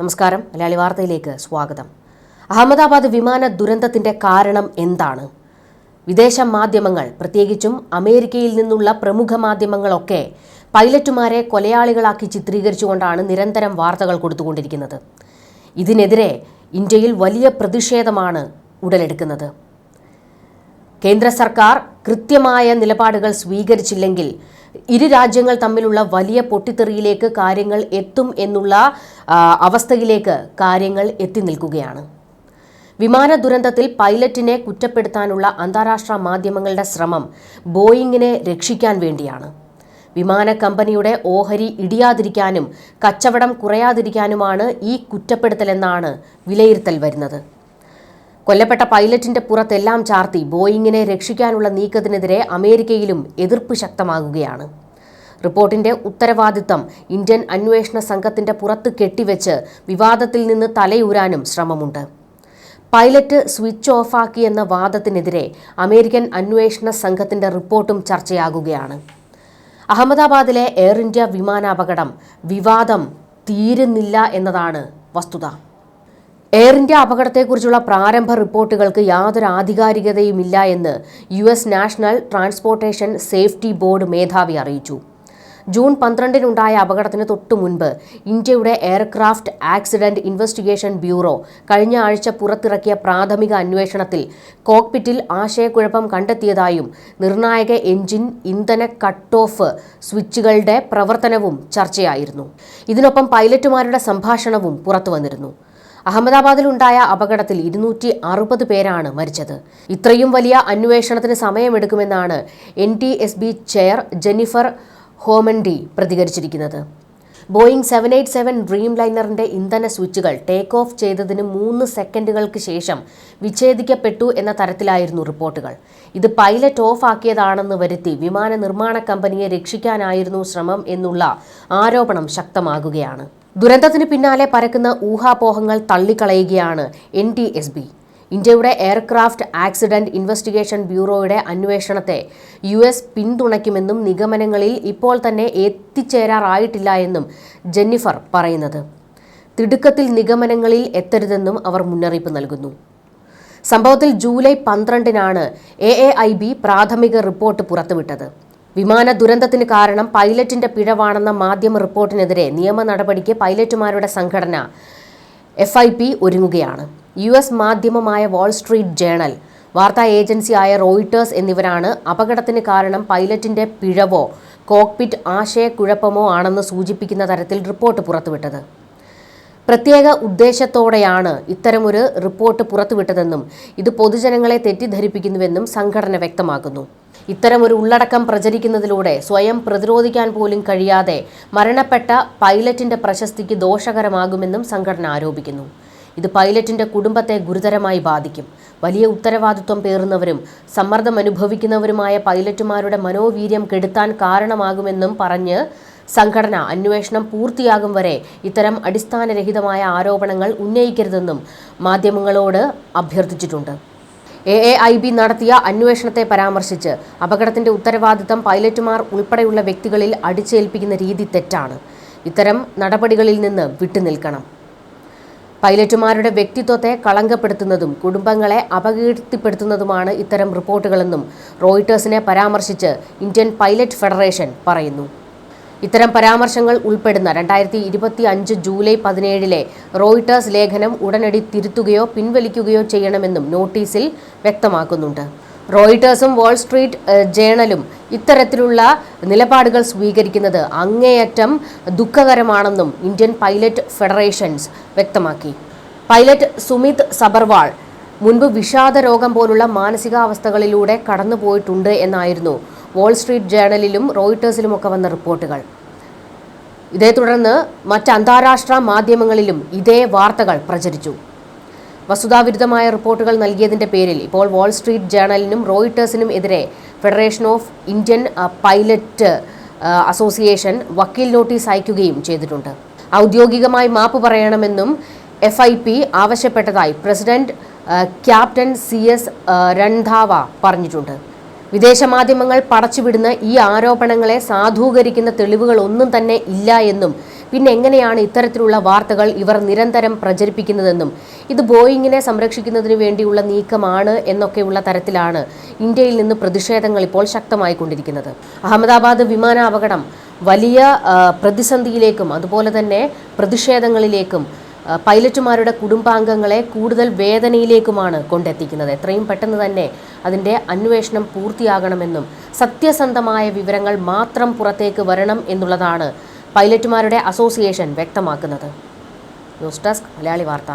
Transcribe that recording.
നമസ്കാരം. മലയാളി വാർത്തയിലേക്ക് സ്വാഗതം. അഹമ്മദാബാദ് വിമാന ദുരന്തത്തിന്റെ കാരണം എന്താണ്? വിദേശ മാധ്യമങ്ങൾ പ്രത്യേകിച്ചും അമേരിക്കയിൽ നിന്നുള്ള പ്രമുഖ മാധ്യമങ്ങളൊക്കെ പൈലറ്റുമാരെ കൊലയാളികളാക്കി ചിത്രീകരിച്ചുകൊണ്ടാണ് നിരന്തരം വാർത്തകൾ കൊടുത്തുകൊണ്ടിരിക്കുന്നത്. ഇതിനെതിരെ ഇന്ത്യയിൽ വലിയ പ്രതിഷേധമാണ് ഉടലെടുക്കുന്നത്. കേന്ദ്ര സർക്കാർ കൃത്യമായ നിലപാടുകൾ സ്വീകരിച്ചില്ലെങ്കിൽ ഇരു രാജ്യങ്ങൾ തമ്മിലുള്ള വലിയ പൊട്ടിത്തെറിയിലേക്ക് കാര്യങ്ങൾ എത്തും എന്നുള്ള അവസ്ഥയിലേക്ക് കാര്യങ്ങൾ എത്തി നിൽക്കുകയാണ്. വിമാന ദുരന്തത്തിൽ പൈലറ്റിനെ കുറ്റപ്പെടുത്താനുള്ള അന്താരാഷ്ട്ര മാധ്യമങ്ങളുടെ ശ്രമം ബോയിങ്ങിനെ രക്ഷിക്കാൻ വേണ്ടിയാണ്. വിമാന കമ്പനിയുടെ ഓഹരി ഇടിയാതിരിക്കാനും കച്ചവടം കുറയാതിരിക്കാനുമാണ് ഈ കുറ്റപ്പെടുത്തലെന്നാണ് വിലയിരുത്തൽ വരുന്നത്. കൊല്ലപ്പെട്ട പൈലറ്റിന്റെ പുറത്തെല്ലാം ചാർത്തി ബോയിങ്ങിനെ രക്ഷിക്കാനുള്ള നീക്കത്തിനെതിരെ അമേരിക്കയിലും എതിർപ്പ് ശക്തമാകുകയാണ്. റിപ്പോർട്ടിന്റെ ഉത്തരവാദിത്തം ഇന്ത്യൻ അന്വേഷണ സംഘത്തിന്റെ പുറത്ത് കെട്ടിവെച്ച് വിവാദത്തിൽ നിന്ന് തലയൂരാനും ശ്രമമുണ്ട്. പൈലറ്റ് സ്വിച്ച് ഓഫാക്കിയെന്ന വാദത്തിനെതിരെ അമേരിക്കൻ അന്വേഷണ സംഘത്തിന്റെ റിപ്പോർട്ടും ചർച്ചയാകുകയാണ്. അഹമ്മദാബാദിലെ എയർ ഇന്ത്യ വിമാനാപകടം വിവാദം തീരുന്നില്ല എന്നതാണ് വസ്തുത. എയർ ഇന്ത്യ അപകടത്തെക്കുറിച്ചുള്ള പ്രാരംഭ റിപ്പോർട്ടുകൾക്ക് യാതൊരു ആധികാരികതയുമില്ല എന്ന് U S national transportation safety board മേധാവി അറിയിച്ചു. ജൂൺ പന്ത്രണ്ടിനുണ്ടായ അപകടത്തിന് തൊട്ടു മുൻപ് ഇന്ത്യയുടെ എയർക്രാഫ്റ്റ് ആക്സിഡന്റ് ഇൻവെസ്റ്റിഗേഷൻ ബ്യൂറോ കഴിഞ്ഞ ആഴ്ച പുറത്തിറക്കിയ പ്രാഥമിക അന്വേഷണത്തിൽ കോക്പിറ്റിൽ ആശയക്കുഴപ്പം കണ്ടെത്തിയതായും നിർണായക എഞ്ചിൻ ഇന്ധന കട്ട് ഓഫ് സ്വിച്ചുകളുടെ പ്രവർത്തനവും ചർച്ചയായിരുന്നു. ഇതിനൊപ്പം പൈലറ്റുമാരുടെ സംഭാഷണവും പുറത്തുവന്നിരുന്നു. അഹമ്മദാബാദിലുണ്ടായ അപകടത്തിൽ ഇരുന്നൂറ്റി അറുപത് പേരാണ് മരിച്ചത്. ഇത്രയും വലിയ അന്വേഷണത്തിന് സമയമെടുക്കുമെന്നാണ് N T S B chair Jennifer Homendy പ്രതികരിച്ചിരിക്കുന്നത്. Boeing seven eight seven dream ലൈനറിന്റെ ഇന്ധന സ്വിച്ചുകൾ ടേക്ക് ഓഫ് ചെയ്തതിന് മൂന്ന് സെക്കൻഡുകൾക്ക് ശേഷം വിച്ഛേദിക്കപ്പെട്ടു എന്ന തരത്തിലായിരുന്നു റിപ്പോർട്ടുകൾ. ഇത് പൈലറ്റ് ഓഫ് ആക്കിയതാണെന്ന് വരുത്തി വിമാന നിർമ്മാണ കമ്പനിയെ രക്ഷിക്കാനായിരുന്നു ശ്രമം എന്നുള്ള ആരോപണം ശക്തമാകുകയാണ്. ദുരന്തത്തിന് പിന്നാലെ പരക്കുന്ന ഊഹാപോഹങ്ങൾ തള്ളിക്കളയുകയാണ് എൻ ടി എസ് ബി. ഇന്ത്യയുടെ എയർക്രാഫ്റ്റ് ആക്സിഡന്റ് ഇൻവെസ്റ്റിഗേഷൻ ബ്യൂറോയുടെ അന്വേഷണത്തെ യു എസ് പിന്തുണയ്ക്കുമെന്നും നിഗമനങ്ങളിൽ ഇപ്പോൾ തന്നെ എത്തിച്ചേരാറായിട്ടില്ല എന്നും ജെന്നിഫർ പറയുന്നത്. തിടുക്കത്തിൽ നിഗമനങ്ങളിൽ എത്തരുതെന്നും അവർ മുന്നറിയിപ്പ് നൽകുന്നു. സംഭവത്തിൽ ജൂലൈ പന്ത്രണ്ടിനാണ് എ എ ഐ ബി പ്രാഥമിക റിപ്പോർട്ട് പുറത്തുവിട്ടത്. വിമാന ദുരന്തത്തിന് കാരണം പൈലറ്റിന്റെ പിഴവാണെന്ന മാധ്യമ റിപ്പോർട്ടിനെതിരെ നിയമ നടപടിക്ക് പൈലറ്റുമാരുടെ സംഘടന എഫ് ഐ പി ഒരുങ്ങുകയാണ്. യു എസ് മാധ്യമമായ വാൾസ്ട്രീറ്റ് ജേണൽ വാർത്താ ഏജൻസിയായ റോയിട്ടേഴ്സ് എന്നിവരാണ് അപകടത്തിന് കാരണം പൈലറ്റിന്റെ പിഴവോ കോക്പിറ്റ് ആശയക്കുഴപ്പമോ ആണെന്ന് സൂചിപ്പിക്കുന്ന തരത്തിൽ റിപ്പോർട്ട് പുറത്തുവിട്ടത്. പ്രത്യേക ഉദ്ദേശത്തോടെയാണ് ഇത്തരമൊരു റിപ്പോർട്ട് പുറത്തുവിട്ടതെന്നും ഇത് പൊതുജനങ്ങളെ തെറ്റിദ്ധരിപ്പിക്കുന്നുവെന്നും സംഘടന വ്യക്തമാക്കുന്നു. ഇത്തരമൊരു ഉള്ളടക്കം പ്രചരിക്കുന്നതിലൂടെ സ്വയം പ്രതിരോധിക്കാൻ പോലും കഴിയാതെ മരണപ്പെട്ട പൈലറ്റിന്റെ പ്രശസ്തിക്ക് ദോഷകരമാകുമെന്നും സംഘടന ആരോപിക്കുന്നു. ഇത് പൈലറ്റിന്റെ കുടുംബത്തെ ഗുരുതരമായി ബാധിക്കും. വലിയ ഉത്തരവാദിത്വം പേറുന്നവരും സമ്മർദ്ദം അനുഭവിക്കുന്നവരുമായ പൈലറ്റുമാരുടെ മനോവീര്യം കെടുത്താൻ കാരണമാകുമെന്നും പറഞ്ഞ് സംഘടന അന്വേഷണം പൂർത്തിയാകും വരെ ഇത്തരം അടിസ്ഥാനരഹിതമായ ആരോപണങ്ങൾ ഉന്നയിക്കരുതെന്നും മാധ്യമങ്ങളോട് അഭ്യർത്ഥിച്ചിട്ടുണ്ട്. എ എ ഐ ബി നടത്തിയ അന്വേഷണത്തെ പരാമർശിച്ച് അപകടത്തിന്റെ ഉത്തരവാദിത്തം പൈലറ്റുമാർ ഉൾപ്പെടെയുള്ള വ്യക്തികളിൽ അടിച്ചേൽപ്പിക്കുന്ന രീതി തെറ്റാണ്. ഇത്തരം നടപടികളിൽ നിന്ന് വിട്ടുനിൽക്കണം. പൈലറ്റുമാരുടെ വ്യക്തിത്വത്തെ കളങ്കപ്പെടുത്തുന്നതും കുടുംബങ്ങളെ അപകീർത്തിപ്പെടുത്തുന്നതുമാണ് ഇത്തരം റിപ്പോർട്ടുകളെന്നും റോയിട്ടേഴ്സിനെ പരാമർശിച്ച് ഇന്ത്യൻ പൈലറ്റ് ഫെഡറേഷൻ പറയുന്നു. ഇത്തരം പരാമർശങ്ങൾ ഉൾപ്പെടുന്ന രണ്ടായിരത്തി ഇരുപത്തി അഞ്ച് ജൂലൈ പതിനേഴിലെ റോയിട്ടേഴ്സ് ലേഖനം ഉടനടി തിരുത്തുകയോ പിൻവലിക്കുകയോ ചെയ്യണമെന്നും നോട്ടീസിൽ വ്യക്തമാക്കുന്നുണ്ട്. റോയിട്ടേഴ്സും വാൾസ്ട്രീറ്റ് ജേണലും ഇത്തരത്തിലുള്ള നിലപാടുകൾ സ്വീകരിക്കുന്നത് അങ്ങേയറ്റം ദുഃഖകരമാണെന്നും ഇന്ത്യൻ പൈലറ്റ് ഫെഡറേഷൻസ് വ്യക്തമാക്കി. പൈലറ്റ് സുമിത് സബർവാൾ മുൻപ് വിഷാദ രോഗം പോലുള്ള മാനസികാവസ്ഥകളിലൂടെ കടന്നുപോയിട്ടുണ്ട് എന്നായിരുന്നു വാൾ സ്ട്രീറ്റ് ജേണലിലും റോയിട്ടേഴ്സിലുമൊക്കെ വന്ന റിപ്പോർട്ടുകൾ. ഇതേ തുടർന്ന് മറ്റ് അന്താരാഷ്ട്ര മാധ്യമങ്ങളിലും ഇതേ വാർത്തകൾ പ്രചരിച്ചു. വസ്തുതാവിരുദ്ധമായ റിപ്പോർട്ടുകൾ നൽകിയതിന്റെ പേരിൽ ഇപ്പോൾ വാൾ സ്ട്രീറ്റ് ജേണലിനും റോയിട്ടേഴ്സിനും എതിരെ federation of Indian pilot association വക്കീൽ നോട്ടീസ് അയക്കുകയും ചെയ്തിട്ടുണ്ട്. ഔദ്യോഗികമായി മാപ്പ് പറയണമെന്നും എഫ് ഐ പി ആവശ്യപ്പെട്ടതായി president captain C S Randhawa പറഞ്ഞിട്ടുണ്ട്. വിദേശ മാധ്യമങ്ങൾ പടച്ചുവിടുന്ന ഈ ആരോപണങ്ങളെ സാധൂകരിക്കുന്ന തെളിവുകൾ ഒന്നും തന്നെ ഇല്ല എന്നും പിന്നെ എങ്ങനെയാണ് ഇത്തരത്തിലുള്ള വാർത്തകൾ ഇവർ നിരന്തരം പ്രചരിപ്പിക്കുന്നതെന്നും ഇത് ബോയിങ്ങിനെ സംരക്ഷിക്കുന്നതിന് വേണ്ടിയുള്ള നീക്കമാണ് എന്നൊക്കെയുള്ള തരത്തിലാണ് ഇന്ത്യയിൽ നിന്ന് പ്രതിഷേധങ്ങൾ ഇപ്പോൾ ശക്തമായി ശക്തമായിക്കൊണ്ടിരിക്കുന്നത് അഹമ്മദാബാദ് വിമാന അപകടം വലിയ പ്രതിസന്ധിയിലേക്കും അതുപോലെ തന്നെ പ്രതിഷേധങ്ങളിലേക്കും പൈലറ്റുമാരുടെ കുടുംബാംഗങ്ങളെ കൂടുതൽ വേദനയിലേക്കുമാണ് കൊണ്ടെത്തിക്കുന്നത്. എത്രയും പെട്ടെന്ന് തന്നെ അതിന്റെ അന്വേഷണം പൂർത്തിയാകണമെന്നും സത്യസന്ധമായ വിവരങ്ങൾ മാത്രം പുറത്തേക്ക് വരണം എന്നുള്ളതാണ് പൈലറ്റുമാരുടെ അസോസിയേഷൻ വ്യക്തമാക്കുന്നത്. News desk Malayali Vartha.